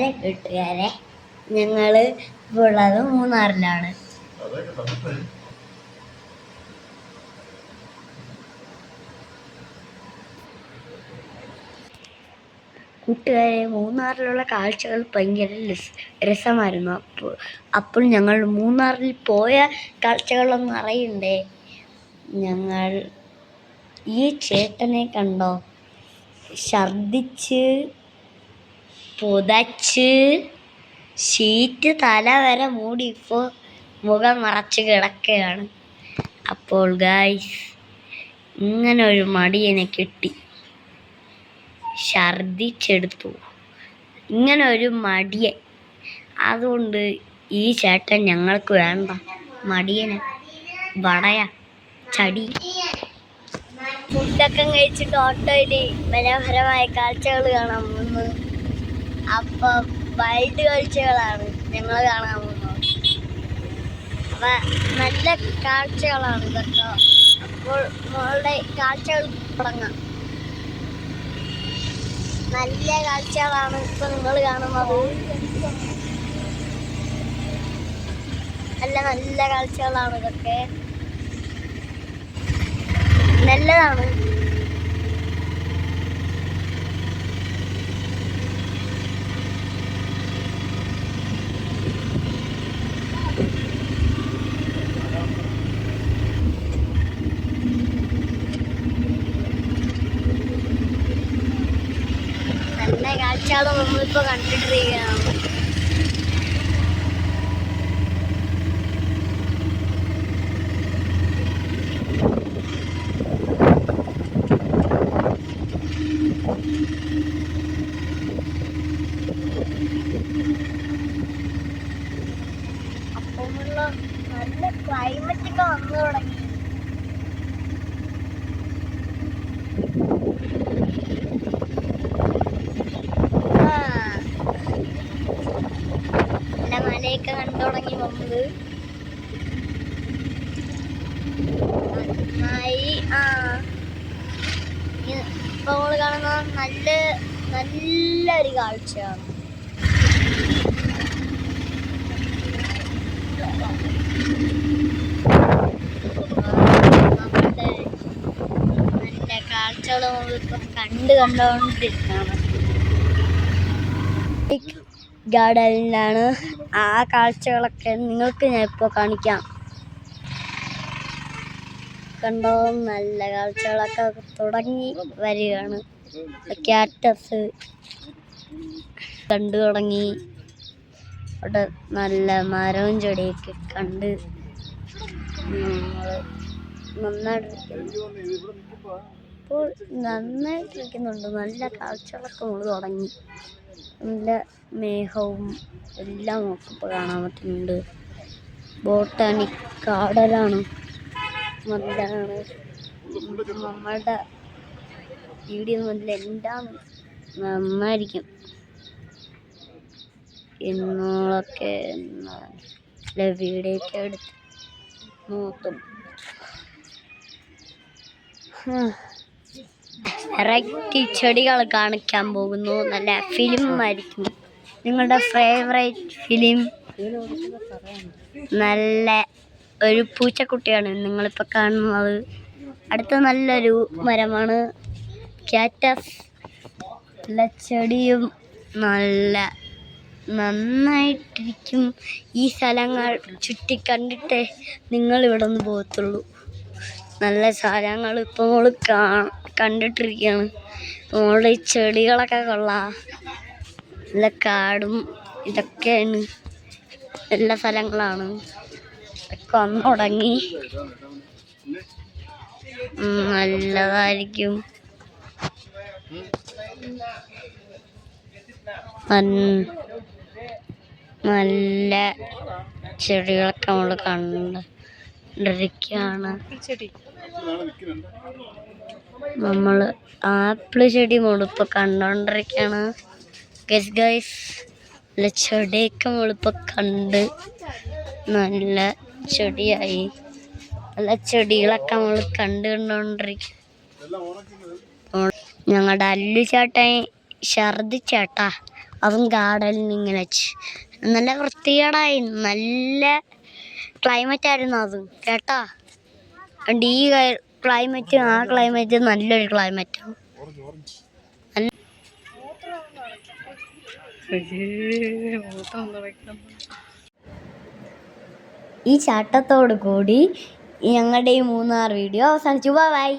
Hello കൂട്ടുകാരെ ഞങ്ങൾ ഇപ്പോൾ ഉള്ളത് മൂന്നാറിലാണ്. കൂട്ടുകാരെ മൂന്നാറിലുള്ള കാഴ്ചകൾ ഭയങ്കര രസ- രസമായിരുന്നു. അപ്പോൾ അപ്പോൾ ഞങ്ങൾ മൂന്നാറിൽ പോയ കാഴ്ചകളൊന്നും അറിയണ്ടേ? ഞങ്ങൾ ഈ ചേട്ടനെ കണ്ടോ? ഛർദിച്ച് പുതച്ച് ഷീറ്റ് തല വരെ മൂടി ഇപ്പോൾ മുഖം മറച്ച് കിടക്കുകയാണ്. അപ്പോൾ ഗായ്സ് ഇങ്ങനെ ഒരു മടിയനെ കിട്ടി. ഛർദിച്ചെടുത്തു ഇങ്ങനെ ഒരു മടിയൻ അതുകൊണ്ട് ഈ ചേട്ടൻ ഞങ്ങൾക്ക് വേണ്ട മടിയനെ വടയ ചടി. ഫുഡൊക്കെ കഴിച്ചിട്ട് ഓട്ടോയിൽ മനോഹരമായ കാഴ്ചകൾ കാണാൻ പോകുന്നു. അപ്പൊ വൈൽഡ് കാഴ്ചകളാണ്. ഞങ്ങൾ കാണാൻ പോകുന്നത്. അപ്പൊ നല്ല കാഴ്ചകളാണ് ഇതൊക്കെ. അപ്പോൾ മോളുടെ കാഴ്ചകൾ തുടങ്ങാം. നല്ല കാഴ്ചകളാണ് ഇപ്പൊ നിങ്ങൾ കാണുന്നത്. നല്ല നല്ല കാഴ്ചകളാണ് ഇതൊക്കെ. നല്ലതാണ്. നല്ല കാഴ്ചകൾ നമ്മളിപ്പോ കണ്ടിട്ടിരിക്കുകയാണ് അപ്പോഴുള്ള നല്ല ക്ലൈമറ്റ് ഒക്കെ വന്നു തുടങ്ങി ആ. നല്ല മലയൊക്കെ കണ്ടു തുടങ്ങി വന്നത്. നന്നായി. ആ. ഇപ്പൊ നമ്മൾ കാണുന്ന നല്ല നല്ലൊരു കാഴ്ചയാണ്. നമ്മുടെ കാഴ്ചകൾ നമ്മളിപ്പോ കണ്ട് കണ്ടുകൊണ്ടിരിക്കുകയാണ് ഗാർഡനിലാണ്. ആ കാഴ്ചകളൊക്കെ നിങ്ങൾക്ക് ഞാൻ ഇപ്പോൾ കാണിക്കാം. കണ്ടോ നല്ല കാഴ്ചകളൊക്കെ തുടങ്ങി വരികയാണ്. ക്യാറ്റസ് കണ്ടു തുടങ്ങി. അവിടെ നല്ല മരവും ചെടിയൊക്കെ കണ്ട് നന്നായിട്ട് ഇപ്പോൾ നന്നായിട്ടിരിക്കുന്നുണ്ട് നല്ല കാഴ്ചകളൊക്കെ നമ്മൾ തുടങ്ങി. നല്ല മേഘവും എല്ലാം നമുക്കിപ്പോൾ കാണാൻ പറ്റുന്നുണ്ട്. ബോട്ടാണിക് കാടലാണ് നല്ലതാണ്. നമ്മളുടെ വീഡിയോ നല്ല എല്ലാം നന്നായിരിക്കും. എന്നോളൊക്കെ വീഡിയോ എടുത്ത് നോക്കും. വെറൈറ്റി ചെടികൾ കാണിക്കാൻ പോകുന്നു. നല്ല ഫിലിം ആയിരിക്കും. നിങ്ങളുടെ ഫേവറേറ്റ് ഫിലിം നല്ല ഒരു പൂച്ചക്കുട്ടിയാണ് നിങ്ങളിപ്പോൾ കാണുന്നത്. അടുത്ത നല്ലൊരു മരമാണ്. ക്യാറ്റസ് നല്ല ചെടിയും നല്ല നന്നായിട്ടിരിക്കും. ഈ സ്ഥലങ്ങൾ ചുറ്റി കണ്ടിട്ടേ നിങ്ങൾ ഇവിടെ നിന്ന് പോകത്തുള്ളൂ. നല്ല സ്ഥലങ്ങൾ ഇപ്പോൾ നമ്മൾ കാ കണ്ടിട്ടിരിക്കുകയാണ് മോളുടെ ചെടികളൊക്കെ കൊള്ളാം. നല്ല കാടും ഇതൊക്കെയാണ്. എല്ലാ സ്ഥലങ്ങളാണ്. ഒക്കെ ഒന്ന് തുടങ്ങി. നല്ലതായിരിക്കും. നല്ല ചെടികളൊക്കെ നമ്മൾ കണ്ടിരിക്കുകയാണ് നമ്മൾ ആപ്പിൾ ചെടി നമ്മളിപ്പോൾ കണ്ടോണ്ടിരിക്കുകയാണ് ഗസ് ഗൈസ് നല്ല ചെടിയൊക്കെ നമ്മളിപ്പോൾ കണ്ട് നല്ല ചെടിയായി. നല്ല ചെടികളൊക്കെ നമ്മൾ കണ്ട് കണ്ടോണ്ടിരിക്കും. ഞങ്ങളുടെ അല്ലു ചേട്ടൻ ഛർദിച്ചേട്ടാ അതും ഗാർഡനിൽ ഇങ്ങനെ നല്ല വൃത്തികേടായി നല്ല ക്ലൈമറ്റ് ആയിരുന്നു അതും. കേട്ടാ? ഈ ക്ലൈമറ്റും ആ ക്ലൈമറ്റ് നല്ലൊരു ക്ലൈമറ്റാണ് ഈ ചാട്ടത്തോട് കൂടി ഞങ്ങളുടെ ഈ മൂന്നാർ വീഡിയോ അവസാനിച്ചു. ബൈ